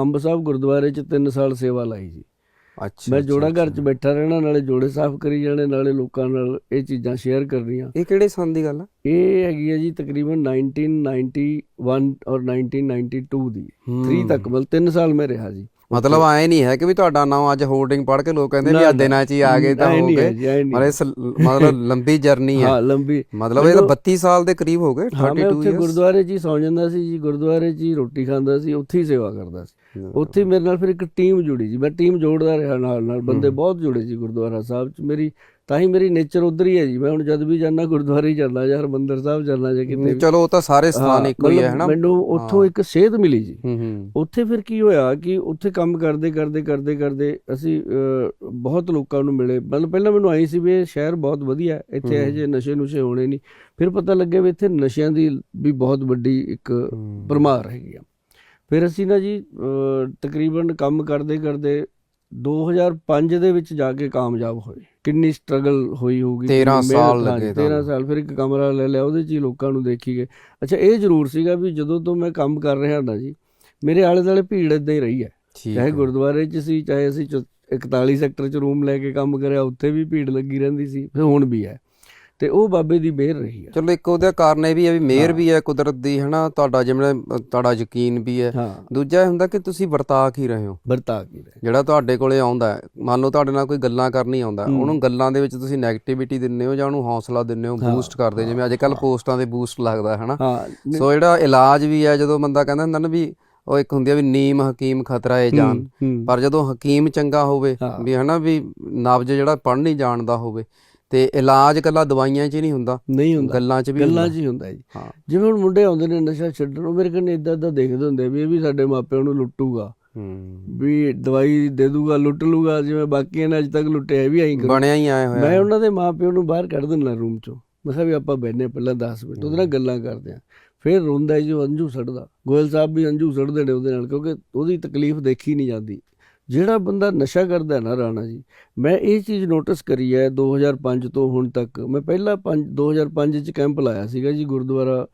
ਅੰਬ ਸਾਹਿਬ ਗੁਰਦੁਆਰੇ 'ਚ 3 ਸਾਲ ਸੇਵਾ ਲਾਈ ਜੀ ਅੱਛਾ ਮੈਂ ਜੋੜਾ ਘਰ 'ਚ। ਬੈਠਾ ਰਹਿਣਾ ਨਾਲੇ ਜੋੜੇ ਸਾਫ਼ ਕਰੀ ਜਾਣੇ ਨਾਲੇ ਲੋਕਾਂ ਨਾਲ ਇਹ ਚੀਜ਼ਾਂ ਸ਼ੇਅਰ ਕਰਨੀਆਂ। ਇਹ ਕਿਹੜੇ ਸੰਨ ਦੀ ਗੱਲ ਆ? ਇਹ ਹੈਗੀ ਹੈ ਜੀ ਤਕਰੀਬਨ 1991 ਔਰ 1992 ਦੀ। 3 ਤੱਕ ਮਤਲਬ 3 ਸਾਲ ਮੈਂ ਰਿਹਾ ਜੀ। ਮਤਲਬ ਐ ਨਹੀਂ ਹੈ ਕਿ ਵੀ ਤੁਹਾਡਾ ਨਾਮ ਅੱਜ ਹੋਰਡਿੰਗ ਪੜ੍ਹ ਕੇ ਲੋਕ ਕਹਿੰਦੇ ਨਾ, ਵੀ ਆ। ਦਿਨਾਂ 'ਚ ਹੀ ਆ ਗਏ ਤਾਂ ਹੋ ਗਏ। ਮਤਲਬ ਇਸ- ਮਤਲਬ ਲੰਬੀ ਜਰਨੀ ਹੈ। ਹਾਂ ਲੰਬੀ। ਮਤਲਬ ਇਹ ਤਾਂ ਮੈਨੂੰ- 32 ਸਾਲ ਦੇ ਕਰੀਬ ਹੋ ਗਏ ਹਾਂ ਮੈਂ 32 ਉੱਥੇ years ਗੁਰਦੁਆਰੇ 'ਚ ਹੀ ਸੌਂ ਜਾਂਦਾ ਸੀ ਜੀ ਗੁਰਦੁਆਰੇ 'ਚ ਹੀ ਰੋਟੀ ਖਾਂਦਾ ਸੀ ਉੱਥੇ ਹੀ ਸੇਵਾ ਕਰਦਾ ਸੀ। ਉੱਥੇ ਮੇਰੇ ਨਾਲ ਫਿਰ ਇੱਕ ਟੀਮ ਜੁੜੀ ਜੀ ਮੈਂ ਟੀਮ ਜੋੜਦਾ ਰਿਹਾ ਨਾਲ ਨਾਲ ਬੰਦੇ। ਬਹੁਤ ਜੁੜੇ ਜੀ ਗੁਰਦੁਆਰਾ ਸਾਹਿਬ 'ਚ। ਮੇਰੀ ਤਾਂ ਹੀ ਮੇਰੀ ਨੇਚਰ ਉਧਰ ਹੀ ਹੈ ਜੀ। ਮੈਂ ਹੁਣ ਜਦ ਵੀ ਜਾਂਦਾ ਗੁਰਦੁਆਰੇ ਹੀ ਜਾਂਦਾ ਜਾਂ ਹਰਮੰਦਰ ਸਾਹਿਬ ਜਾਂਦਾ ਜਾਂ ਕਿਤੇ ਚਲੋ ਉਹ ਤਾਂ ਸਾਰੇ ਸਥਾਨ ਇੱਕੋ ਹੀ ਹੈ ਹਨਾ? ਮੈਨੂੰ ਉੱਥੋਂ। ਇੱਕ ਸੇਧ ਮਿਲੀ ਜੀ। ਉੱਥੇ ਫਿਰ ਕੀ ਹੋਇਆ ਕਿ ਉੱਥੇ ਕੰਮ ਕਰਦੇ ਕਰਦੇ ਕਰਦੇ ਕਰਦੇ ਅਸੀਂ ਬਹੁਤ ਲੋਕਾਂ ਨੂੰ ਮਿਲੇ। ਮਤਲਬ ਪਹਿਲਾਂ ਮੈਨੂੰ ਆਈ ਸੀ ਵੀ ਇਹ ਸ਼ਹਿਰ ਬਹੁਤ ਵਧੀਆ ਹੈ। ਇੱਥੇ। ਇਹੋ ਜਿਹੇ ਨਸ਼ੇ ਨੁਸ਼ੇ ਹੋਣੇ ਨਹੀਂ। ਫਿਰ ਪਤਾ ਲੱਗਿਆ ਵੀ ਇੱਥੇ ਨਸ਼ਿਆਂ ਦੀ ਵੀ ਬਹੁਤ ਵੱਡੀ ਇੱਕ ਹੂੰ। ਭਰਮਾਰ ਹੈਗੀ ਆ। ਫਿਰ ਅਸੀਂ ਨਾ ਜੀ ਤਕਰੀਬਨ ਕੰਮ ਕਰਦੇ ਕਰਦੇ 2005 ਦੇ ਵਿੱਚ ਜਾ ਕੇ ਕਾਮਯਾਬ ਹੋਏ ਕਿੰਨੀ ਸਟਰਗਲ ਹੋਈ ਹੋਊਗੀ 13 ਕਿੰਨੀ ਸਾਲ ਲੱਗੇ 13 ਤੁਹਾਨੂੰ। ਸਾਲ ਫਿਰ ਇੱਕ ਕਮਰਾ ਲੈ ਲਿਆ ਉਹਦੇ 'ਚ ਹੀ ਲੋਕਾਂ ਨੂੰ ਦੇਖੀ ਗਏ ਅੱਛਾ ਇਹ ਜ਼ਰੂਰ ਸੀਗਾ ਵੀ ਜਦੋਂ ਤੋਂ ਮੈਂ ਕੰਮ ਕਰ ਰਿਹਾ ਨਾ ਜੀ ਮੇਰੇ ਆਲੇ ਦੁਆਲੇ ਭੀੜ ਇਦਾਂ ਹੀ ਰਹੀ ਹੈ ਚਾਹੇ। ਗੁਰਦੁਆਰੇ 'ਚ ਸੀ ਚਾਹੇ ਅਸੀਂ ਚ- 41 ਸੈਕਟਰ 'ਚ ਰੂਮ ਲੈ ਕੇ ਕੰਮ ਕਰਿਆ ਉੱਥੇ ਵੀ ਭੀੜ ਲੱਗੀ ਰਹਿੰਦੀ ਸੀ ਫਿਰ ਹੁਣ ਵੀ ਹੈ ਤੇ ਉਹ ਬਾਬੇ ਦੀ ਮਿਹਰ ਰਹੀ ਹੈ ਚਲੋ ਇੱਕ ਉਹਦਾ ਕਾਰਨ ਇਹ ਵੀ ਹੈ ਵੀ ਮਿਹਰ ਹਾਂ। ਵੀ ਹੈ ਕੁਦਰਤ ਦੀ ਹਨਾ? ਤੁਹਾਡਾ ਜਿਵੇਂ ਤੁਹਾਡਾ ਯਕੀਨ ਵੀ ਹੈ ਹਾਂ। ਦੂਜਾ ਇਹ ਹੁੰਦਾ ਕਿ ਤੁਸੀਂ ਵਰਤਾ ਕੀ ਰਹੇ ਹੋ? ਵਰਤਾ ਕੀ ਰਹੇ ਜਿਹੜਾ ਤੁਹਾਡੇ ਕੋਲੇ ਆਉਂਦਾ ਹੈ ਮੰਨ ਲਓ ਤੁਹਾਡੇ ਨਾਲ ਕੋਈ ਗੱਲਾਂ ਕਰਨੀ ਆਉਂਦਾ ਹੂੰ। ਉਹਨੂੰ ਗੱਲਾਂ ਦੇ ਵਿੱਚ ਤੁਸੀਂ 네ਗੇਟਿਵਿਟੀ ਦਿੰਦੇ ਹੋ ਜਾਂ ਉਹਨੂੰ ਹੌਸਲਾ ਦਿੰਦੇ ਹੋ ਹਾਂ, ਬੂਸਟ ਕਰਦੇ ਹੋ, ਜਿਵੇਂ ਅੱਜ ਕੱਲ ਪੋਸਟਾਂ ਦੇ ਬੂਸਟ ਲੱਗਦਾ ਹੈ ਹਨਾ? ਹਾਂ। ਸੋ ਜਿਹੜਾ ਇਲਾਜ ਵੀ ਹੈ ਜਦੋਂ ਬੰਦਾ ਕਹਿੰਦਾ ਹੁੰਦਾ ਨਾ ਵੀ ਉਹ ਇੱਕ ਹੁੰਦੀ ਆ ਵੀ ਨੀਮ ਹਕੀਮ ਖਤਰਾ ਏ ਜਾਨ। ਹੂੰ, ਹੂੰ। ਪਰ ਜਦੋਂ ਹਕੀਮ ਚੰਗਾ ਹੋਵੇ ਹਾਂ। ਵੀ ਹਨਾ ਵੀ ਨਬਜ ਜਿਹੜਾ ਪੜ੍ਹ ਨਹੀਂ ਜਾਣਦਾ ਹੋਵੇ ਤੇ ਇਲਾਜ ਕੱਲਾ ਦਵਾਈਆਂ 'ਚ ਨਹੀਂ ਹੁੰਦਾ ਨਹੀਂ ਹੁੰਦਾ। ਗੱਲਾਂ 'ਚ ਵੀ ਗੱਲਾਂ 'ਚ ਹੀ ਹੁੰਦਾ ਜੀ। ਜਿਵੇਂ ਹੁਣ ਮੁੰਡੇ ਆਉਂਦੇ ਨੇ ਨਸ਼ਾ ਛੱਡਣ ਉਹ ਮੇਰੇ ਕੰਨੇ ਇਦਾਂ ਇਦਾਂ ਦੇਖਦੇ ਹੁੰਦੇ ਵੀ ਇਹ ਵੀ ਸਾਡੇ ਮਾਪਿਆਂ ਨੂੰ ਲੁੱਟੂਗਾ। ਹੂੰ। ਵੀ ਦਵਾਈ ਦੇ ਦੂਗਾ ਲੁੱਟ ਲੂਗਾ ਜਿਵੇਂ ਬਾਕੀਆਂ ਨੇ ਅੱਜ ਤੱਕ ਲੁੱਟਿਆ ਵੀ ਐਂ ਕਰੂ ਬਣਿਆ ਹੀ ਆਇਆ ਹੋਇਆ। ਮੈਂ। ਉਹਨਾਂ ਦੇ ਮਾਪਿਆਂ ਨੂੰ ਬਾਹਰ ਕੱਢ ਦਿੰਦਾ ਰੂਮ ਚੋਂ। ਮੈਂ ਕਿਹਾ ਵੀ ਆਪਾਂ ਬੈਠਨੇ ਪਹਿਲਾਂ 10 ਮਿੰਟ ਉਹਦੇ ਨਾਲ ਗੱਲਾਂ ਕਰਦੇ ਆ ਫਿਰ ਰੋਂਦਾ ਜੀ ਅੰਜੂ ਸੜਦਾ। ਗੋਇਲ ਸਾਹਿਬ ਵੀ ਅੰਜੂ ਸੜਦੇ ਨੇ ਉਹਦੇ ਨਾਲ ਕਿਉਂਕਿ ਉਹਦੀ ਤਕਲੀਫ ਦੇਖੀ ਨਹੀਂ ਜਾਂਦੀ। ਜਿਹੜਾ ਬੰਦਾ ਨਸ਼ਾ ਕਰਦਾ ਹੈ ਨਾ ਰਾਣਾ ਜੀ ਮੈਂ ਇਹ ਚੀਜ਼ ਨੋਟਿਸ ਕਰੀ ਹੈ 2005 ਤੋਂ ਹੁਣ ਤੱਕ। ਮੈਂ ਪਹਿਲਾਂ 5 2005 ਚ ਕੈਂਪ ਲਾਇਆ ਸੀਗਾ ਜੀ ਗੁਰਦੁਆਰਾ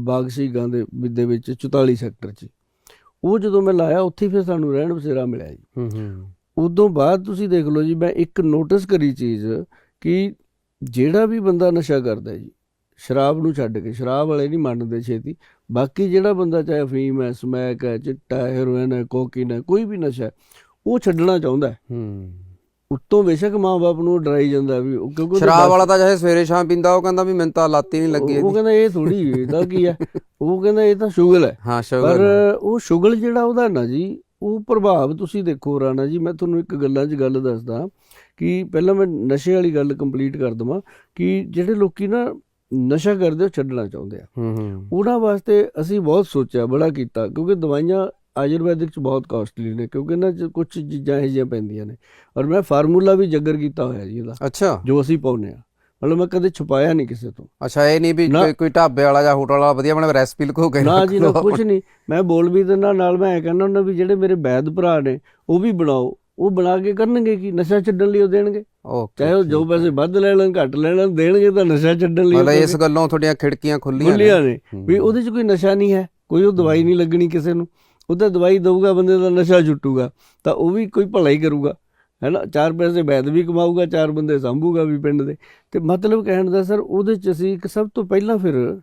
ਬਾਗ ਸਿੰਘਾਂ ਦੇ ਦੇ ਵਿੱਚ 44 ਸੈਕਟਰ 'ਚ। ਉਹ ਜਦੋਂ ਮੈਂ ਲਾਇਆ ਉੱਥੇ ਫਿਰ ਸਾਨੂੰ ਰਹਿਣ ਬਸੇਰਾ ਮਿਲਿਆ ਜੀ। ਹੂੰ ਹੂੰ। ਉਦੋਂ ਬਾਅਦ ਤੁਸੀਂ ਦੇਖ ਲਓ ਜੀ ਮੈਂ ਇੱਕ ਨੋਟਿਸ ਕਰੀ ਚੀਜ਼ ਕਿ ਜਿਹੜਾ ਵੀ ਬੰਦਾ ਨਸ਼ਾ ਕਰਦਾ ਜੀ ਸ਼ਰਾਬ ਨੂੰ ਛੱਡ ਕੇ ਸ਼ਰਾਬ ਵਾਲੇ ਨਹੀਂ ਮੰਨਦੇ ਛੇਤੀ। ਬਾਕੀ ਜਿਹੜਾ ਬੰਦਾ ਚਾਹੇ ਅਫੀਮ ਹੈ ਸਮੈਕ ਹੈ ਚਿੱਟਾ ਹੈ ਹੈਰੋਇਨ ਹੈ ਕੋਕੀਨ ਹੈ ਕੋਈ ਵੀ ਨਸ਼ਾ ਹੈ ਉਹ ਛੱਡਣਾ ਚਾਹੁੰਦਾ ਹੈ। ਉੱਤੋਂ ਬੇਸ਼ੱਕ ਮਾਂ-ਬਾਪ ਨੂੰ ਡਰਾਈ ਜਾਂਦਾ ਵੀ ਉਹ ਕਿਉਂਕਿ ਸ਼ਰਾਬ ਵਾਲਾ ਤਾਂ ਚਾਹੇ ਸਵੇਰੇ ਸ਼ਾਮ ਪੀਂਦਾ ਉਹ ਕਹਿੰਦਾ ਵੀ ਮੈਨੂੰ ਤਾਂ ਲਾਤੀ ਨਹੀਂ ਲੱਗੀ ਉਹ ਕਹਿੰਦਾ ਇਹ ਥੋੜੀ ਇਹਦਾ ਕੀ ਹੈ ਉਹ ਕਹਿੰਦਾ ਇਹ ਤਾਂ ਸ਼ੁਗਲ ਹੈ। ਹਾਂ ਪਰ ਸ਼ੂਗਰ ਉਹ ਸ਼ੁਗਲ ਜਿਹੜਾ ਉਹਦਾ ਨਾ ਜੀ ਉਹ ਪ੍ਰਭਾਵ ਤੁਸੀਂ ਦੇਖੋ ਰਾਣਾ ਜੀ ਮੈਂ ਤੁਹਾਨੂੰ ਇੱਕ ਗੱਲਾਂ 'ਚ ਗੱਲ ਦੱਸਦਾ ਕਿ ਪਹਿਲਾਂ ਮੈਂ ਨਸ਼ੇ ਵਾਲੀ ਗੱਲ ਕੰਪਲੀਟ ਕਰ ਦਵਾਂ ਕਿ ਜਿਹੜੇ ਲੋਕੀ ਨਾ ਨਸ਼ਾ ਕਰਦੇ ਉਹ ਛੱਡਣਾ ਚਾਹੁੰਦੇ ਆ। ਹੂੰ ਹੂੰ। ਉਹਨਾਂ ਵਾਸਤੇ ਅਸੀਂ ਬਹੁਤ ਸੋਚਿਆ ਬੜਾ ਕੀਤਾ ਕਿਉਂਕਿ ਦਵਾਈਆਂ ਆਯੁਰਵੈਦਿਕ ਚ ਬਹੁਤ ਕਾਸਟਲੀ ਨੇ ਕਿਉਂਕਿ ਚ ਕੁਝ ਚੀਜ਼ਾਂ ਇਹੋ ਜਿਹੀਆਂ ਪੈਂਦੀਆਂ ਨੇ। ਔਰ ਮੈਂ ਫਾਰਮੂਲਾ ਵੀ ਜੱਗਰ ਕੀਤਾ ਹੋਇਆ ਜੀ ਇਹਦਾ ਅੱਛਾ। ਜੋ ਅਸੀਂ ਪਾਉਨੇ ਆ ਮਤਲਬ ਮੈਂ ਕਦੇ ਛੁਪਾਇਆ ਨਹੀਂ ਕਿਸੇ ਤੋਂ। ਅੱਛਾ ਇਹ ਨਹੀਂ ਵੀ ਨਾ। ਕੋਈ ਕੋਈ ਢਾਬੇ ਵਾਲਾ ਜਾਂ ਹੋਟਲ ਵਾਲਾ ਵਧੀਆ ਬਣਾ ਰੈਸਪੀ ਲਕੋ ਕੇ ਨਾ ਜੀ ਨਾ ਕੁਝ ਨਹੀਂ। ਮੈਂ ਬੋਲ ਵੀ ਦਿੰਦਾ ਨਾਲ ਮੈਂ ਇਹ ਕਹਿੰਦਾ ਹੁੰਦਾ ਵੀ ਜਿਹੜੇ ਮੇਰੇ ਵੈਦ ਭਰਾ ਨੇ ਉਹ ਵੀ ਬਣਾਓ। ਉਹ ਬਣਾ ਕੇ ਕਰਨਗੇ ਕੀ? ਨਸ਼ਾ ਛੱਡਣ ਲਈ ਉਹ ਦੇਣਗੇ। ਓਕੇ ਚਾਹੇ ਉਹ ਜੋ ਪੈਸੇ ਵੱਧ ਲੈ ਲੈਣ ਘੱਟ ਲੈ ਲੈਣ ਦੇਣਗੇ ਤਾਂ ਨਸ਼ਾ ਛੱਡਣ ਲਈ ਮਤਲਬ ਇਸ ਗੱਲੋਂ ਤੁਹਾਡੀਆਂ ਖਿੜਕੀਆਂ ਖੁੱਲੀਆਂ ਨੇ। ਨੇ। ਵੀ ਉਹਦੇ 'ਚ ਕੋਈ ਨਸ਼ਾ ਨਹੀਂ ਹੈ। ਕੋਈ ਉਹ ਦਵਾਈ ਨਹੀਂ ਲੱਗਣੀ ਕਿਸੇ ਨੂੰ। ਉਹ ਤਾਂ ਦਵਾਈ ਦਊਗਾ, ਬੰਦੇ ਦਾ ਨਸ਼ਾ ਛੁੱਟੂਗਾ ਤਾਂ ਉਹ ਵੀ ਕੋਈ ਭਲਾ ਹੀ ਕਰੂਗਾ, ਹੈਨਾ? ਚਾਰ ਪੈਸੇ ਵੈਦ ਵੀ ਕਮਾਊਗਾ, ਚਾਰ ਬੰਦੇ ਸੰਭੂਗਾ ਵੀ ਪਿੰਡ ਦੇ। ਤੇ ਮਤਲਬ ਕਹਿਣ ਦਾ ਸਰ, ਉਹਦੇ 'ਚ ਅਸੀਂ ਇੱਕ ਸਭ ਤੋਂ ਪਹਿਲਾਂ ਫਿਰ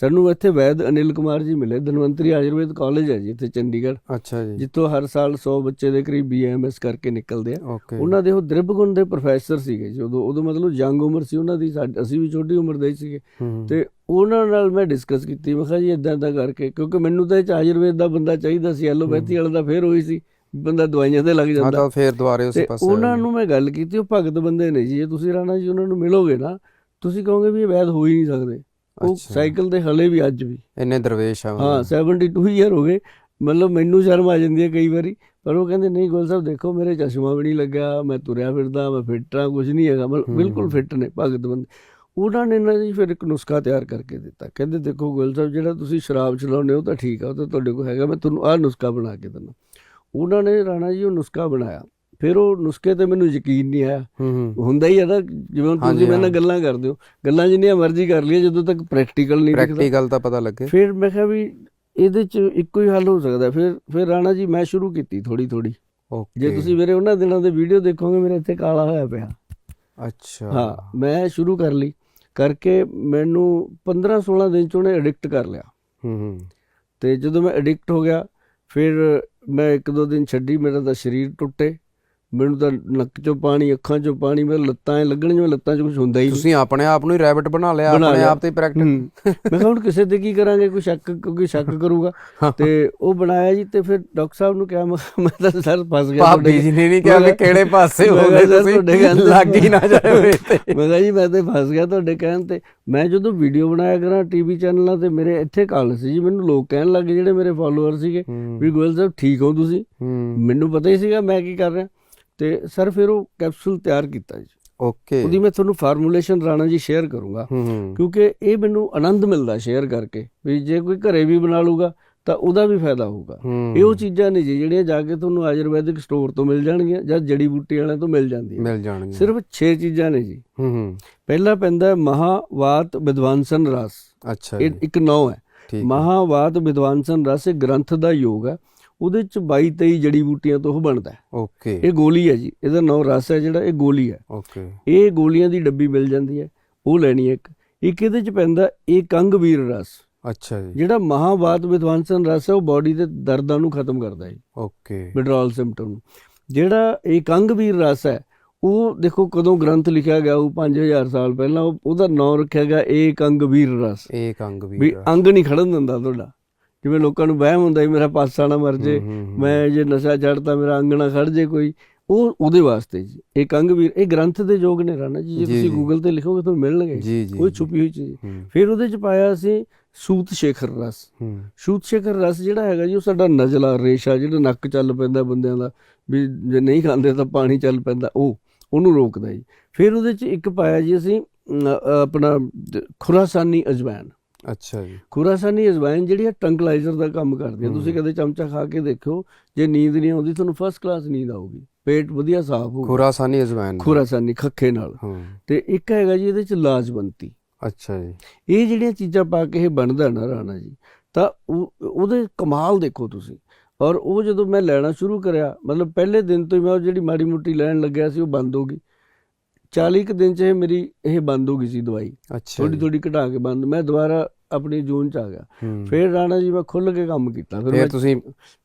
ਸਾਨੂੰ ਇੱਥੇ ਵੈਦ ਅਨਿਲ ਕੁਮਾਰ ਜੀ ਮਿਲੇ ਧਨਵੰਤਰੀ ਆਯੁਰਵੇਦ ਕਾਲਜ ਹੈ ਜੀ ਇੱਥੇ ਚੰਡੀਗੜ੍ਹ। ਅੱਛਾ ਜੀ। ਜਿੱਥੋਂ ਹਰ ਸਾਲ 100 ਬੱਚੇ ਦੇ ਕਰੀਬ ਬੀਐਮਐਸ ਕਰਕੇ ਨਿਕਲਦੇ ਆ। ਉਹਨਾਂ ਦੇ ਉਹ ਦ੍ਰਿਬਗੁਣ ਦੇ ਪ੍ਰੋਫੈਸਰ ਸੀਗੇ ਜੀ ਉਦੋਂ ਉਦੋਂ ਮਤਲਬ ਯੰਗ ਉਮਰ ਸੀ ਉਹਨਾਂ ਦੀ ਅਸੀਂ ਵੀ ਛੋਟੀ ਉਮਰ ਦੇ ਹੀ ਸੀਗੇ। ਹੂੰ ਤੇ ਉਹਨਾਂ ਨਾਲ ਮੈਂ ਡਿਸਕਸ ਕੀਤੀ ਮੈਂ ਕਿਹਾ ਜੀ ਇਦਾਂ ਇਦਾਂ ਕਰਕੇ ਕਿਉਂਕਿ ਮੈਨੂੰ ਤਾਂ ਇਹ ਆਯੁਰਵੇਦ ਦਾ ਬੰਦਾ ਚਾਹੀਦਾ ਸੀ ਐਲੋਪੈਥੀ ਵਾਲਾ ਤਾਂ ਫੇਰ ਹੋਈ ਸੀ ਬੰਦਾ ਦਵਾਈਆਂ ਤੇ ਲੱਗ ਹਾਂ ਜਾਂਦਾ ਤਾਂ ਫੇਰ ਦੁਬਾਰੇ ਉਸੇ ਪਾਸੇ ਉਹਨਾਂ ਨੂੰ ਮੈਂ ਗੱਲ ਕੀਤੀ ਉਹ ਭਗਤ ਬੰਦੇ ਨੇ ਜੀ ਜੇ ਤੁਸੀਂ ਰਾਣਾ ਜੀ ਉਹਨਾਂ ਨੂੰ ਮਿਲੋਗੇ ਨਾ ਤੁਸੀਂ ਕਹੋਗੇ ਵੀ ਇਹ ਵੈਦ ਹੋ ਹੀ ਨਹੀਂ ਸਕਦੇ। ਉਹ। ਸਾਈਕਲ ਤੇ ਹਲੇ ਵੀ ਅੱਜ ਵੀ। ਇੰਨੇ ਦਰਵੇਸ਼ ਆ ਹਾਂ 72 ਇਅਰ ਹੋ ਗਏ। ਮਤਲਬ ਮੈਨੂੰ ਸ਼ਰਮ ਆ ਜਾਂਦੀ ਹੈ ਕਈ ਵਾਰੀ। ਪਰ ਉਹ ਕਹਿੰਦੇ ਨਹੀਂ ਗੋਲ ਸਾਹਿਬ ਦੇਖੋ ਮੇਰੇ ਚਸ਼ਮਾ ਵੀ ਨਹੀਂ ਲੱਗਾ ਮੈਂ ਤੁਰਿਆ ਫਿਰਦਾ ਮੈਂ ਫਿੱਟ ਕੁਝ ਨਹੀਂ ਹੈਗਾ। ਬਿਲਕੁਲ ਫਿੱਟ ਨੇ ਭਗਤ ਬੰਦੇ ਉਹਨਾਂ ਨੇ ਨਾ ਜੀ ਫਿਰ ਇੱਕ ਨੁਸਖਾ ਤਿਆਰ ਕਰਕੇ ਦਿੱਤਾ। ਕਹਿੰਦੇ ਦੇਖੋ ਗੋਲ ਸਾਹਿਬ ਜਿਹੜਾ ਤੁਸੀਂ ਸ਼ਰਾਬ ਚਲਾਉਂਦੇ ਹੋ ਤਾਂ ਠੀਕ ਆ ਉਹ ਤਾਂ ਤੁਹਾਡੇ ਕੋਲ ਹੈਗਾ ਮੈਂ ਤੁਹਾਨੂੰ ਆਹ ਨੁਸਖਾ ਬਣਾ ਕੇ ਦਿੰਦਾ। ਉਹਨਾਂ ਨੇ ਰਾਣਾ ਜੀ ਉਹ ਨੁਸਖਾ ਬਣਾਇਆ। ਫਿਰ ਉਹ ਨੁਸਖੇ ਤੇ ਮੈਨੂੰ ਯਕੀਨ ਨਹੀਂ ਆਇਆ। ਹੁੰਦਾ ਹੀ ਹੈ ਨਾ ਜਿਵੇਂ ਹੁਣ ਤੁਸੀਂ ਮੇਰੇ ਨਾਲ। ਗੱਲਾਂ ਕਰਦੇ ਹੋ। ਗੱਲਾਂ ਜਿੰਨੀਆਂ ਮਰਜ਼ੀ ਕਰ ਲਈਏ ਜਦੋਂ ਤੱਕ ਪ੍ਰੈਕਟੀਕਲ ਨਹੀਂ ਦਿਖਦਾ। ਪ੍ਰੈਕਟੀਕਲ ਤਾਂ ਪਤਾ ਲੱਗੇ। ਫਿਰ ਮੈਂ ਕਿਹਾ ਵੀ ਇਹਦੇ ਚ ਇੱਕੋ ਹੀ ਹੱਲ ਹੋ ਸਕਦਾ। ਫਿਰ ਫਿਰ ਰਾਣਾ ਜੀ ਮੈਂ ਸ਼ੁਰੂ ਕੀਤੀ ਥੋੜੀ ਥੋੜੀ ਓਕੇ ਜੇ ਤੁਸੀਂ ਮੇਰੇ ਉਹਨਾਂ ਦਿਨਾਂ ਦੇ ਵੀਡੀਓ ਦੇਖੋਗੇ ਮੇਰੇ ਇੱਥੇ ਕਾਲਾ ਹੋਇਆ ਪਿਆ। ਅੱਛਾ। ਹਾਂ ਮੈਂ ਸ਼ੁਰੂ ਕਰ ਲਈ। ਕਰਕੇ ਮੈਨੂੰ 15 16 ਦਿਨ ਚ ਉਹਨੇ ਐਡਿਕਟ ਕਰ ਲਿਆ। ਹੂੰ ਹੂੰ। ਤੇ ਜਦੋਂ ਮੈਂ ਐਡਿਕਟ ਹੋ ਗਿਆ ਫਿਰ ਮੈਂ ਇੱਕ ਦੋ ਦਿਨ ਛੱਡੀ ਮੇਰਾ ਤਾਂ ਸਰੀਰ ਟੁੱਟੇ। ਮੈਨੂੰ ਤਾਂ ਨੱਕ ਚੋਂ ਪਾਣੀ ਅੱਖਾਂ ਚੋਂ ਪਾਣੀ ਮੇਰੇ ਲੱਤਾਂ ਐ ਲੱਗਣ ਜਿਵੇਂ ਲੱਤਾਂ 'ਚ ਕੁਝ ਹੁੰਦਾ ਹੀ ਤੁਸੀਂ ਆਪਣੇ ਆਪ ਨੂੰ ਹੀ ਰੈਬਿਟ ਬਣਾ ਲਿਆ ਆਪਣੇ। ਆਪ ਤੇ ਪ੍ਰੈਕਟਿਸ। ਮੈਂ ਕਿਹਾ ਹੁਣ ਕਿਸੇ ਤੇ ਕੀ ਕਰਾਂਗੇ ਕੋਈ ਸ਼ੱਕ ਕੋਈ ਸ਼ੱਕ ਕਰੂਗਾ। ਤੇ ਉਹ ਬਣਾਇਆ ਜੀ ਤੇ ਫਿਰ ਡਾਕਟਰ ਸਾਹਿਬ ਨੂੰ ਕਿਹਾ ਮੈਂ ਤਾਂ ਸਰ ਫਸ ਗਿਆ ਭਾਬੀ ਜੀ ਨੇ ਨਹੀਂ ਕਿਹਾ ਵੀ ਮੈਂ- ਕਿਹੜੇ ਪਾਸੇ ਮੈਂ ਹੋ ਕਿਹਾ ਗਏ ਸਰ ਤੁਹਾਡੇ ਤੁਸੀਂ ਲੱਗ ਹੀ ਨਾ ਜਾਵੇ ਤੇ। ਮੈਂ ਕਿਹਾ ਜੀ ਮੈਂ ਤੇ ਫਸ ਗਿਆ ਤੁਹਾਡੇ ਕਹਿਣ ਤੇ। ਮੈਂ ਜਦੋਂ ਵੀਡੀਓ ਬਣਾਇਆ ਕਰਾਂ ਟੀਵੀ ਚੈਨਲਾਂ ਤੇ ਮੇਰੇ ਇੱਥੇ ਕਾਲ ਸੀ ਜੀ ਮੈਨੂੰ ਲੋਕ ਕਹਿਣ ਲੱਗੇ ਜਿਹੜੇ ਮੇਰੇ ਫਾਲੋਅਰ ਸੀਗੇ ਵੀ ਗੋਇਲ ਸਾਹਿਬ ਠੀਕ ਹੋ ਤੁਸੀਂ? ਮੈਨੂੰ ਪਤਾ ਹੀ ਸੀਗਾ ਮੈਂ ਕੀ ਕਰ ਰਿਹਾ। ਤੇ ਸਰ ਫਿਰ ਉਹ ਕੈਪਸੂਲ ਤਿਆਰ ਕੀਤਾ ਜੀ। ਓਕੇ। ਉਹਦੀ ਮੈਂ ਤੁਹਾਨੂੰ ਫਾਰਮੂਲੇਸ਼ਨ ਰਾਣਾ ਜੀ ਸ਼ੇਅਰ ਕਰੂੰਗਾ। ਕਿਉਂਕਿ ਇਹ ਮੈਨੂੰ ਆਨੰਦ ਮਿਲਦਾ ਸ਼ੇਅਰ ਕਰਕੇ ਵੀ ਜੇ ਕੋਈ ਘਰੇ ਵੀ ਬਣਾ ਲੂਗਾ ਤਾਂ ਉਹਦਾ ਵੀ ਫਾਇਦਾ ਹੋਊਗਾ। ਇਹ ਉਹ ਚੀਜ਼ਾਂ ਨੇ ਜਿਹੜੀਆਂ ਜਾ ਕੇ ਤੁਹਾਨੂੰ ਆਯੁਰਵੈਦਿਕ ਸਟੋਰ ਤੋਂ ਮਿਲ ਜਾਣਗੀਆਂ ਜਾਂ ਜੜੀ ਬੂਟੀ ਵਾਲਿਆਂ ਤੋਂ ਮਿਲ ਜਾਂਦੀਆਂ। ਮਿਲ ਜਾਣਗੇ ਸਿਰਫ 6 ਚੀਜ਼ਾਂ ਨੇ ਜੀ। ਹੂੰ ਹੂੰ। ਪਹਿਲਾ ਪੈਂਦਾ ਹੈ ਮਹਾਵਾਤ ਵਿਦਵਾਨਸਨ ਰਸ। ਅੱਛਾ ਇਹ ਇੱਕ ਨੌ ਹੈ। ਮਹਾਵਾਤ ਵਿਦਵਾਨਸਨ ਰਸ ਇਹ ਗ੍ਰੰਥ ਦਾ ਯੋਗ ਹੈ। ਉਹਦੇ ਚ 22 23 ਜੜੀ ਬੂਟੀਆਂ ਤੋਂ ਉਹ ਬਣਦਾ ਹੈ। ਓਕੇ। ਇਹ ਗੋਲੀ ਹੈ ਜੀ। ਇਹਦਾ ਨੌ ਰਸ ਹੈ ਜਿਹੜਾ ਇਹ ਗੋਲੀ ਹੈ। ਓਕੇ। ਇਹ ਗੋਲੀਆਂ ਦੀ ਡੱਬੀ ਮਿਲ ਜਾਂਦੀ ਹੈ ਉਹ ਲੈਣੀ ਹੈ ਇੱਕ। ਇੱਕ ਇਹਦੇ ਚ ਪੈਂਦਾ ਇਹ ਵੀਰ ਰਸ। ਅੱਛਾ ਜੀ। ਜਿਹੜਾ ਮਹਾਵਾਤ ਵਿਦਵਾਨਸਨ ਰਸ ਹੈ ਉਹ ਬਾਡੀ ਦੇ ਦਰਦਾਂ ਨੂੰ ਖਤਮ ਕਰਦਾ ਹੈ ਓਕੇ। ਵਿਡਰਾਲ ਸਿੰਪਟਮ ਨੂੰ। ਜਿਹੜਾ ਇਹ ਵੀਰ ਰਸ ਹੈ ਉਹ ਦੇਖੋ ਕਦੋਂ ਗ੍ਰੰਥ ਲਿਖਿਆ ਗਿਆ ਉਹ 5000 ਸਾਲ ਪਹਿਲਾਂ ਉਹ- ਉਹਦਾ ਨਾਮ ਰੱਖਿਆ ਗਿਆ ਇਹ ਵੀਰ ਰਸ। ਇੱਕ ਅੰਗ ਵੀ ਵੀ ਅੰਗ ਨਹੀਂ ਖੜਨ ਦਿੰਦਾ ਤੁਹਾਡਾ। ਜਿਵੇਂ ਲੋਕਾਂ ਨੂੰ ਵਹਿਮ ਹੁੰਦਾ ਵੀ ਮੇਰਾ ਪਾਸਾ ਨਾ ਮਰ ਜੇ। ਮੈਂ ਜੇ ਨਸ਼ਾ ਛੱਡਤਾ ਮੇਰਾ ਅੰਗ ਨਾ ਖੜ ਜੇ ਕੋਈ। ਉਹ ਉਹਦੇ ਵਾਸਤੇ ਜੀ। ਇਹ ਵੀਰ ਇਹ ਗ੍ਰੰਥ ਦੇ ਯੋਗ ਨੇ ਰਾਣਾ ਜੀ। ਜੇ ਤੁਸੀਂ। ਗੂਗਲ ਤੇ ਲਿਖੋਗੇ ਤੁਹਾਨੂੰ ਮਿਲਣਗੇ। ਕੋਈ। ਛੁਪੀ ਹੋਈ ਚੀਜ਼। ਫਿਰ ਉਹਦੇ ਚ ਪਾਇਆ ਅਸੀਂ ਸੂਤ ਸ਼ੇਖਰ ਰਸ। ਸੂਤ ਸ਼ੇਖਰ ਰਸ ਜਿਹੜਾ ਹੈਗਾ ਜੀ ਉਹ ਸਾਡਾ ਨਜ਼ਲਾ ਰੇਸ਼ਾ ਜਿਹੜਾ ਨੱਕ ਚੱਲ ਪੈਂਦਾ ਬੰਦਿਆਂ ਦਾ। ਵੀ ਜੇ ਨਹੀਂ ਖਾਂਦੇ ਤਾਂ ਪਾਣੀ ਚੱਲ ਪੈਂਦਾ। ਉਹ ਉਹਨੂੰ ਰੋਕਦਾ ਜੀ। ਫਿਰ ਉਹਦੇ ਚ ਇੱਕ ਪਾਇਆ ਜੀ ਅਸੀਂ ਆਪਣਾ ਖੁਰਾਸਾਨੀ ਅਜਵਾਇਨ ਅੱਛਾ ਜੀ। ਖੁਰਾਸਾਨੀ ਅਜਵਾਇਨ ਜਿਹੜੀ ਹੈ ਟੰਕਲਾਈਜ਼ਰ ਦਾ ਕੰਮ ਕਰਦੀ ਹੈ। ਤੁਸੀਂ। ਕਦੇ ਚਮਚਾ ਖਾ ਕੇ ਦੇਖਿਓ ਜੇ ਨੀਂਦ ਨਹੀਂ ਆਉਂਦੀ ਤੁਹਾਨੂੰ ਫਸਟ ਕਲਾਸ ਨੀਂਦ ਆਊਗੀ। ਪੇਟ ਵਧੀਆ ਸਾਫ਼ ਹੋਊਗਾ। ਖੁਰਾਸਾਨੀ ਅਜਵਾਇਨ ਖੁਰਾਸਾਨੀ ਖੱਖੇ ਨਾਲ। ਤੇ ਇੱਕ ਹੈਗਾ ਜੀ ਇਹਦੇ ਚ ਲਾਜਵੰਤੀ ਅੱਛਾ ਜੀ। ਇਹ ਜਿਹੜੀਆਂ ਚੀਜ਼ਾਂ ਪਾ ਕੇ ਇਹ ਬਣਦਾ ਨਾ ਰਾਣਾ ਜੀ ਤਾਂ ਉਹ ਉਹਦੇ ਕਮਾਲ ਦੇਖੋ ਤੁਸੀਂ। ਔਰ ਉਹ ਜਦੋਂ ਮੈਂ ਲੈਣਾ ਸ਼ੁਰੂ ਕਰਿਆ ਮਤਲਬ ਪਹਿਲੇ ਦਿਨ ਤੋਂ ਹੀ ਮੈਂ ਉਹ ਜਿਹੜੀ ਮਾੜੀ ਮੁੱਟੀ ਲੈਣ ਲੱਗਿਆ ਸੀ ਉਹ ਬੰਦ ਹੋ ਗਈ। 40 ਕੁ ਦਿਨ ਚ ਇਹ ਮੇਰੀ ਇਹ ਬੰਦ ਹੋ ਗਈ ਸੀ ਦਵਾਈ। ਅੱਛਾ ਥੋੜੀ। ਥੋੜੀ ਘਟਾ ਕੇ ਬੰਦ। ਮੈਂ ਦੁਬਾਰਾ ਆਪਣੀ ਜੂਨ ਚ ਆ ਗਿਆ। ਫਿਰ ਰਾਣਾ ਜੀ ਮੈਂ ਖੁੱਲ ਕੇ ਕੰਮ ਕੀਤਾ। ਫਿਰ ਮੈਂ ਤੁਸੀਂ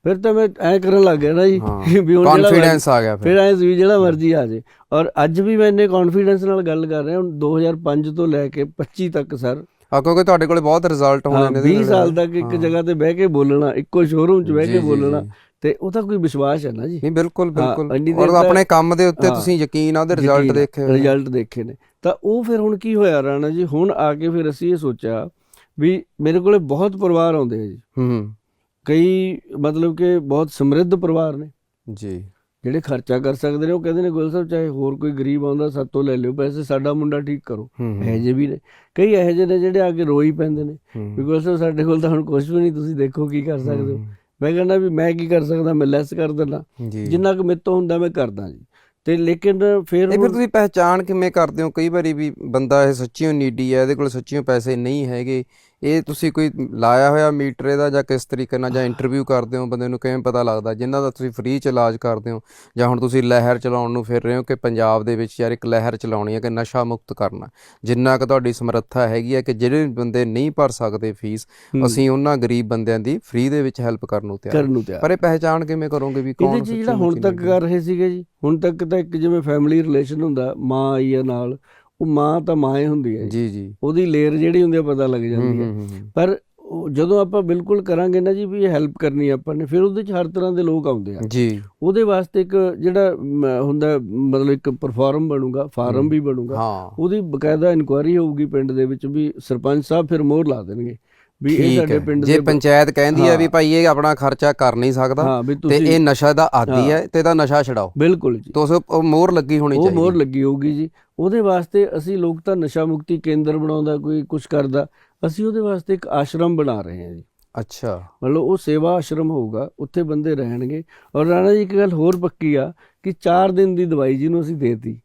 ਫਿਰ ਤਾਂ ਮੈਂ ਐ ਕਰਨ ਲੱਗ ਗਿਆ ਨਾ ਜੀ ਵੀ ਹੁਣ ਜਿਹੜਾ ਕੌਨਫੀਡੈਂਸ ਆ ਗਿਆ ਫਿਰ ਐ ਵੀ ਜਿਹੜਾ ਮਰਜ਼ੀ ਆ ਜੇ। ਔਰ ਅੱਜ ਵੀ ਮੈਂ ਇੰਨੇ ਕੌਨਫੀਡੈਂਸ ਨਾਲ ਗੱਲ ਕਰ ਰਿਹਾ। ਹੁਣ 2005 ਤੋਂ ਲੈ ਕੇ 25 ਤੱਕ ਸਰ। ਆ ਕਿਉਂਕਿ ਤੁਹਾਡੇ ਕੋਲੇ ਬਹੁਤ ਰਿਜ਼ਲਟ ਹੋਣੇ ਨੇ 20 ਸਾਲ ਤੱਕ ਇੱਕ। ਜਗ੍ਹਾ ਤੇ ਬਹਿ ਕੇ ਬੋਲਣਾ ਇੱਕੋ ਸ਼ੋਰੂਮ 'ਚ ਬਹਿ ਕੇ ਬੋਲਣਾ। ਤੇ ਉਹ ਤਾਂ ਕੋਈ ਵਿਸ਼ਵਾਸ ਹੈ ਨਾ ਜੀ? ਨਹੀਂ ਬਿਲਕੁਲ ਬਿਲਕੁਲ। ਔਰ ਆਪਣੇ ਕੰਮ ਦੇ ਉੱਤੇ। ਤੁਸੀਂ ਯਕੀਨ ਆ ਉਹਦੇ ਰਿਜ਼ਲਟ ਦੇਖੇ। ਰਿਜ਼ਲਟ ਦੇਖੇ ਨੇ। ਤਾਂ ਉਹ ਫਿਰ ਹੁਣ ਕੀ ਹੋਇਆ ਰਾਣਾ ਜੀ? ਹੁਣ ਆ ਕੇ ਫਿਰ ਅਸੀਂ ਇਹ ਸੋਚਿਆ ਵੀ ਮੇਰੇ ਕੋਲੇ ਬਹੁਤ ਪਰਿਵਾਰ ਆਉਂਦੇ ਆ ਜੀ। ਹੂੰ ਕਈ ਮਤਲਬ ਕਿ ਬਹੁਤ ਸਮਰਿੱਧ ਪਰਿਵਾਰ ਨੇ। ਜੀ। ਜਿਹੜੇ ਖਰਚਾ ਕਰ ਸਕਦੇ ਨੇ ਉਹ ਕਹਿੰਦੇ ਨੇ ਗੁਲ ਸਾਹਿਬ ਚਾਹੇ ਹੋਰ ਕੋਈ ਗਰੀਬ ਆਉਂਦਾ ਸਾਤੋਂ ਲੈ ਲਿਓ ਪੈਸੇ ਸਾਡਾ ਮੁੰਡਾ ਠੀਕ ਕਰੋ। ਇਹੋ ਜਿਹੇ ਵੀ ਨੇ। ਕਈ ਇਹੋ ਜਿਹੇ ਨੇ ਜਿਹੜੇ ਆ ਕੇ ਰੋਈ ਪੈਂਦੇ ਨੇ। ਵੀ ਗੁਲ ਸਾਹਿਬ ਸਾਡੇ ਕੋਲ ਤਾਂ ਹੁਣ ਕੁਝ ਵੀ ਨਹੀਂ ਤੁਸੀਂ ਦੇਖੋ ਕੀ ਕਰ ਸਕਦੇ ਹੋ। ਮੈਂ ਕਹਿੰਦਾ ਵੀ ਮੈਂ ਕੀ ਕਰ ਸਕਦਾ ਮੈਂ ਲੈਸ ਕਰ ਦਿੰਦਾ। ਜਿੰਨਾ ਕੁ ਮੇਰੇ ਤੋਂ ਹੁੰਦਾ ਮੈਂ ਕਰਦਾ ਜੀ। ਤੇ ਲੇਕਿਨ ਫਿਰ ਇਹ ਫਿਰ ਤੁਸੀਂ ਪਹਿਚਾਣ ਕਿਵੇਂ ਕਰਦੇ ਹੋ? ਕਈ ਵਾਰੀ ਵੀ ਬੰਦਾ ਇਹ ਸੱਚੀਓ ਨੀਡੀ ਹੈ ਇਹਦੇ ਕੋਲ ਸੱਚੀਓ ਪੈਸੇ ਨਹੀਂ ਹੈਗੇ। ਇਹ ਤੁਸੀਂ ਕੋਈ ਲਾਇਆ ਹੋਇਆ ਮੀਟਰ ਇਹਦਾ ਜਾਂ ਕਿਸ ਤਰੀਕੇ ਨਾਲ ਜਾਂ ਇੰਟਰਵਿਊ ਕਰਦੇ ਹੋ ਬੰਦੇ ਨੂੰ ਕਿਵੇਂ ਪਤਾ ਲੱਗਦਾ? ਜਿਨ੍ਹਾਂ ਦਾ ਤੁਸੀਂ ਫ੍ਰੀ ਚ ਇਲਾਜ ਕਰਦੇ ਹੋ ਜਾਂ ਹੁਣ ਤੁਸੀਂ ਲਹਿਰ ਚਲਾਉਣ ਨੂੰ ਫਿਰ ਰਹੇ ਹੋ ਕਿ ਪੰਜਾਬ ਦੇ ਵਿੱਚ ਯਾਰ ਇੱਕ ਲਹਿਰ ਚਲਾਉਣੀ ਹੈ ਕਿ ਨਸ਼ਾ ਮੁਕਤ ਕਰਨਾ? ਜਿੰਨਾ ਕੁ ਤੁਹਾਡੀ ਸਮਰੱਥਾ ਹੈਗੀ ਹੈ ਕਿ ਜਿਹੜੇ ਬੰਦੇ ਨਹੀਂ ਭਰ ਸਕਦੇ ਫੀਸ ਅਸੀਂ ਉਹਨਾਂ ਗਰੀਬ ਬੰਦਿਆਂ ਦੀ ਫ੍ਰੀ ਦੇ ਵਿੱਚ ਹੈਲਪ ਕਰਨ ਨੂੰ ਤਿਆਰ ਪਰ ਇਹ ਪਹਿਚਾਣ ਕਿਵੇਂ ਕਰੋਗੇ ਵੀ ਕੌਣ ਜਿਹੜਾ ਹੁਣ ਤੱਕ ਕਰ ਰਹੇ ਸੀਗੇ ਜੀ ਹੁਣ ਤੱਕ ਤਾਂ ਇੱਕ ਜਿਵੇਂ ਫੈਮਿਲੀ ਰਿਲੇਸ਼ਨ ਹੁੰਦਾ ਮਾਂ ਆਈ ਹੈ ਨਾਲ ਉਹ ਮਾਂ ਤਾਂ ਮਾਂ ਹੀ ਹੁੰਦੀ ਹੈ ਜੀ। ਜੀ ਉਹਦੀ ਲੇਅਰ ਜਿਹੜੀ ਹੁੰਦੀ ਹੈ ਪਤਾ ਲੱਗ ਜਾਂਦੀ ਹੈ। ਪਰ ਜਦੋਂ ਆਪਾਂ ਬਿਲਕੁਲ ਕਰਾਂਗੇ ਨਾ ਜੀ ਵੀ ਹੈਲਪ ਕਰਨੀ ਆਪਾਂ ਨੇ ਫਿਰ ਉਹਦੇ 'ਚ ਹਰ ਤਰ੍ਹਾਂ ਦੇ ਲੋਕ ਆਉਂਦੇ ਆ। ਜੀ। ਉਹਦੇ ਵਾਸਤੇ ਇੱਕ ਜਿਹੜਾ ਹੁੰਦਾ ਮਤਲਬ ਇੱਕ ਪਰਫਾਰਮ ਬਣੂਗਾ ਫਾਰਮ ਵੀ ਬਣੂਗਾ। ਉਹਦੀ ਬਕਾਇਦਾ ਇਨਕੁਆਇਰੀ ਹੋਊਗੀ ਪਿੰਡ ਦੇ ਵਿੱਚ ਵੀ ਸਰਪੰਚ ਸਾਹਿਬ ਫਿਰ ਮੋਹਰ ਲਾ ਦੇਣਗੇ। ਵੀ ਇਹ ਸਾਡੇ ਪਿੰਡ ਜੇ ਦੇ ਪੰਚਾਇਤ ਕਹਿੰਦੀ ਹੈ। ਵੀ ਭਾਈ ਇਹ ਆਪਣਾ ਖਰਚਾ ਕਰ ਨਹੀਂ ਸਕਦਾ ਤੇ ਇਹ ਨਸ਼ਾ ਦਾ ਆਦੀ ਹਾਂ। ਤੇ ਇਹਦਾ ਨਸ਼ਾ ਛਡਾਓ। ਬਿਲਕੁਲ ਜੀ। ਤੋ ਮੋਹਰ ਲੱਗੀ ਹੋਣੀ ਉਹ ਚਾਹੀਦੀ। ਮੋਹਰ ਲੱਗੀ ਹੋਊਗੀ ਜੀ। ਉਹਦੇ ਵਾਸਤੇ ਅਸੀਂ ਲੋਕ ਤਾਂ ਨਸ਼ਾ ਮੁਕਤੀ ਕੇਂਦਰ ਬਣਾਉਂਦਾ ਕੋਈ ਕੁਝ ਕਰਦਾ। ਅਸੀਂ ਉਹਦੇ ਵਾਸਤੇ ਇੱਕ ਆਸ਼ਰਮ ਬਣਾ ਰਹੇ ਹਾਂ ਜੀ। ਅੱਛਾ। ਮਤਲਬ ਉਹ ਸੇਵਾ ਆਸ਼ਰਮ ਹੋਊਗਾ ਉੱਥੇ ਬੰਦੇ ਰਹਿਣਗੇ। ਔਰ ਰਾਣਾ ਜੀ ਇੱਕ ਗੱਲ ਹੋਰ ਪੱਕੀ ਆ ਕਿ 4 ਦਿਨ ਦੀ ਦਵਾਈ ਜਿਹਨੂੰ ਅਸੀਂ ਦੇਤੀ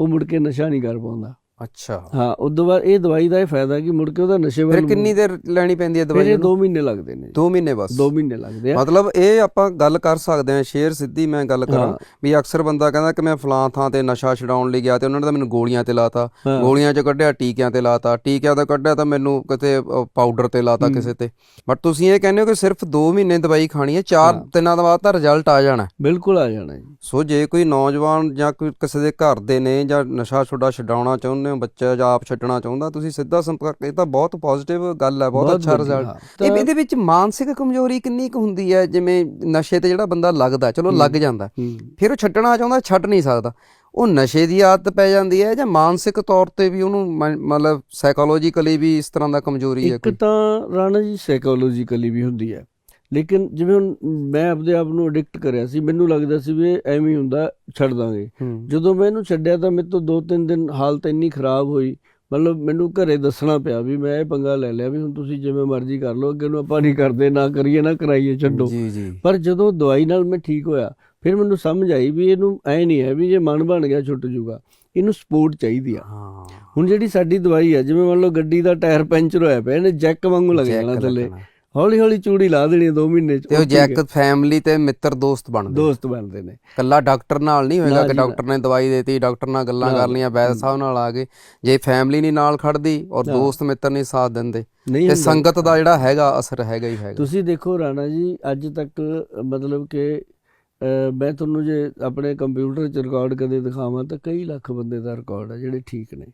ਉਹ ਮੁੜ ਕੇ ਨਸ਼ਾ ਨਹੀਂ ਕਰ ਪਾਉਂਦਾ। ਅੱਛਾ। ਹਾਂ ਉਦੋਂ ਬਾਅਦ ਇਹ ਦਵਾਈ ਦਾ ਇਹ ਫਾਇਦਾ ਕਿ ਮੁੜ ਕੇ ਉਹਦਾ ਨਸ਼ੇ ਵੱਲ ਫਿਰ ਕਿੰਨੀ ਦੇਰ ਲੈਣੀ ਪੈਂਦੀ ਹੈ ਫਿਰ ਦਵਾਈ ਇਹ 2 ਮਹੀਨੇ ਲੱਗਦੇ ਨੇ। 2 ਮਹੀਨੇ ਬਸ। 2 ਮਹੀਨੇ ਲੱਗਦੇ ਆ। ਮਤਲਬ ਇਹ ਆਪਾਂ ਗੱਲ ਕਰ ਸਕਦੇ ਹਾਂ ਸ਼ੇਰ ਸਿੱਧੀ ਮੈਂ ਗੱਲ ਕਰਾਂ। ਵੀ ਅਕਸਰ ਬੰਦਾ ਕਹਿੰਦਾ ਕਿ ਮੈਂ ਫਲਾਂ ਥਾਂ ਤੇ ਨਸ਼ਾ ਛਡਾਉਣ ਲਈ ਗਿਆ ਤੇ ਉਹਨਾਂ ਨੇ ਤਾਂ ਮੈਨੂੰ ਗੋਲੀਆਂ ਤੇ ਲਾਤਾ। ਗੋਲੀਆਂ 'ਚ ਕੱਢਿਆ ਟੀਕਿਆਂ ਤੇ ਲਾਤਾ। ਟੀਕਿਆਂ ਤੋਂ ਕੱਢਿਆ ਤਾਂ ਮੈਨੂੰ ਕਿਤੇ ਪਾਊਡਰ ਤੇ ਲਾਤਾ ਕਿਸੇ ਤੇ। ਬਟ ਤੁਸੀਂ ਇਹ ਕਹਿੰਦੇ ਹੋ ਕਿ ਸਿਰਫ 2 ਮਹੀਨੇ ਦਵਾਈ ਖਾਣੀ ਹੈ 4 ਦਿਨਾਂ ਬਾਅਦ ਤਾਂ ਰਿਜ਼ਲਟ ਆ ਜਾਣਾ। ਬਿਲਕੁਲ ਆ ਜਾਣਾ ਸੋ ਜੇ ਕੋਈ ਨੌਜਵਾਨ ਜਾਂ ਕੋਈ ਕਿਸੇ ਦੇ ਘਰ ਦੇ ਨੇ ਜਾਂ ਨਸ਼ਾ ਛੁਡਾ ਛਡਾਉਣਾ ਚਾਹੁੰਦੇ ਹੋ ਬੱਚਾ ਜਾਂ ਆਪ ਛੱਡਣਾ ਚਾਹੁੰਦਾ ਤੁਸੀਂ ਸਿੱਧਾ ਸੰਪਰਕ ਇਹ ਤਾਂ ਬਹੁਤ ਪੋਜ਼ਿਟਿਵ ਗੱਲ ਹੈ ਬਹੁਤ ਅੱਛਾ ਰਿਜ਼ਲਟ। ਇਹ ਇਹਦੇ ਵਿੱਚ ਮਾਨਸਿਕ ਕਮਜ਼ੋਰੀ ਕਿੰਨੀ ਕੁ ਹੁੰਦੀ ਹੈ? ਜਿਵੇਂ ਨਸ਼ੇ ਤੇ ਜਿਹੜਾ ਬੰਦਾ ਲੱਗਦਾ ਚਲੋ ਲੱਗ ਜਾਂਦਾ। ਫਿਰ ਉਹ ਛੱਡਣਾ ਚਾਹੁੰਦਾ ਛੱਡ ਨਹੀਂ ਸਕਦਾ। ਉਹ ਨਸ਼ੇ ਦੀ ਆਦਤ ਪੈ ਜਾਂਦੀ ਹੈ ਜਾਂ ਮਾਨਸਿਕ ਤੌਰ ਤੇ ਵੀ ਉਹਨੂੰ ਮਤਲਬ ਸਾਈਕੋਲੋਜੀਕਲੀ ਵੀ ਇਸ ਤਰ੍ਹਾਂ ਦਾ ਕਮਜ਼ੋਰੀ ਹੈ ਇੱਕ ਤਾਂ ਰਾਣਾ ਜੀ ਸਾਈਕੋਲੋਜੀਕਲੀ ਵੀ ਹੁੰਦੀ ਹੈ। ਲੇਕਿਨ ਜਿਵੇਂ ਹੁਣ ਮੈਂ ਆਪਦੇ ਆਪ ਨੂੰ ਐਡਿਕਟ ਕਰਿਆ ਸੀ ਮੈਨੂੰ ਲੱਗਦਾ ਸੀ ਵੀ ਐਵੇਂ ਹੀ ਹੁੰਦਾ ਛੱਡ ਦਾਂਗੇ। ਜਦੋਂ ਮੈਂ ਇਹਨੂੰ ਛੱਡਿਆ ਤਾਂ ਮੇਰੇ ਤੋਂ ਦੋ ਤਿੰਨ ਦਿਨ ਹਾਲਤ ਇੰਨੀ ਖਰਾਬ ਹੋਈ ਮਤਲਬ ਮੈਨੂੰ ਘਰੇ ਦੱਸਣਾ ਪਿਆ ਵੀ ਮੈਂ ਇਹ ਪੰਗਾ ਲੈ ਲਿਆ ਵੀ ਹੁਣ ਤੁਸੀਂ ਜਿਵੇਂ ਮਰਜ਼ੀ ਕਰ ਲਓ ਅੱਗੇ ਨੂੰ ਆਪਾਂ ਨਹੀਂ ਕਰਦੇ ਨਾ ਕਰੀਏ ਨਾ ਕਰਾਈਏ ਛੱਡੋ। ਪਰ ਜਦੋਂ ਦਵਾਈ ਨਾਲ ਮੈਂ ਠੀਕ ਹੋਇਆ ਫਿਰ ਮੈਨੂੰ ਸਮਝ ਆਈ ਵੀ ਇਹਨੂੰ ਐ ਨਹੀਂ ਹੈ ਵੀ ਜੇ ਮਨ ਬਣ ਗਿਆ ਛੁੱਟ ਜੂਗਾ ਇਹਨੂੰ ਸਪੋਰਟ ਚਾਹੀਦੀ ਆ। ਹਾਂ। ਹੁਣ ਜਿਹੜੀ ਸਾਡੀ ਦਵਾਈ ਆ ਜਿਵੇਂ ਮੰਨ ਲਓ ਗੱਡੀ ਦਾ ਟਾਇਰ ਪੈਂਚਰ ਹੋਇਆ ਪਿਆ ਇਹਨੇ ਜੈਕ ਵਾਂਗੂ ਲੱਗ ਜਾਣਾ ਥੱਲੇ। ਹੌਲੀ ਹੌਲੀ ਚੂੜੀ ਲਾ ਦੇਣੀ 2 ਮਹੀਨੇ ਚ। ਤੇ ਉਹ ਉੱਥੇ ਜੈਕ ਫੈਮਿਲੀ ਤੇ ਮਿੱਤਰ ਦੋਸਤ ਬਣਦੇ ਦੋਸਤ ਬਣਦੇ ਨੇ। ਕੱਲਾ ਡਾਕਟਰ ਨਾਲ ਨਹੀਂ ਹੋਏਗਾ ਕਿ। ਡਾਕਟਰ ਨੇ ਦਵਾਈ ਦੇਤੀ ਡਾਕਟਰ ਨਾਲ ਗੱਲਾਂ ਕਰ ਲੀਆਂ ਵੈਦ ਸਾਹਿਬ ਨਾਲ ਆ ਗਏ। ਜੇ ਫੈਮਿਲੀ ਨਹੀਂ ਨਾਲ ਖੜਦੀ ਔਰ। ਦੋਸਤ ਮਿੱਤਰ ਨਹੀਂ ਸਾਥ ਦਿੰਦੇ ਤੇ। ਸੰਗਤ ਦਾ ਜਿਹੜਾ ਹੈਗਾ ਅਸਰ ਹੈਗਾ ਹੀ ਹੈਗਾ। ਤੁਸੀਂ ਦੇਖੋ ਰਾਣਾ ਜੀ ਅੱਜ ਤੱਕ ਮਤਲਬ ਕਿ ਮੈਂ ਤੁਹਾਨੂੰ ਜੇ ਆਪਣੇ ਕੰਪਿਊਟਰ 'ਚ ਰਿਕਾਰਡ ਕਦੇ ਦਿਖਾਵਾਂ ਤਾਂ ਕਈ ਲੱਖ ਬੰਦੇ ਦਾ ਰਿਕਾਰਡ ਹੈ ਜਿਹੜੇ ਠੀਕ ਨੇ।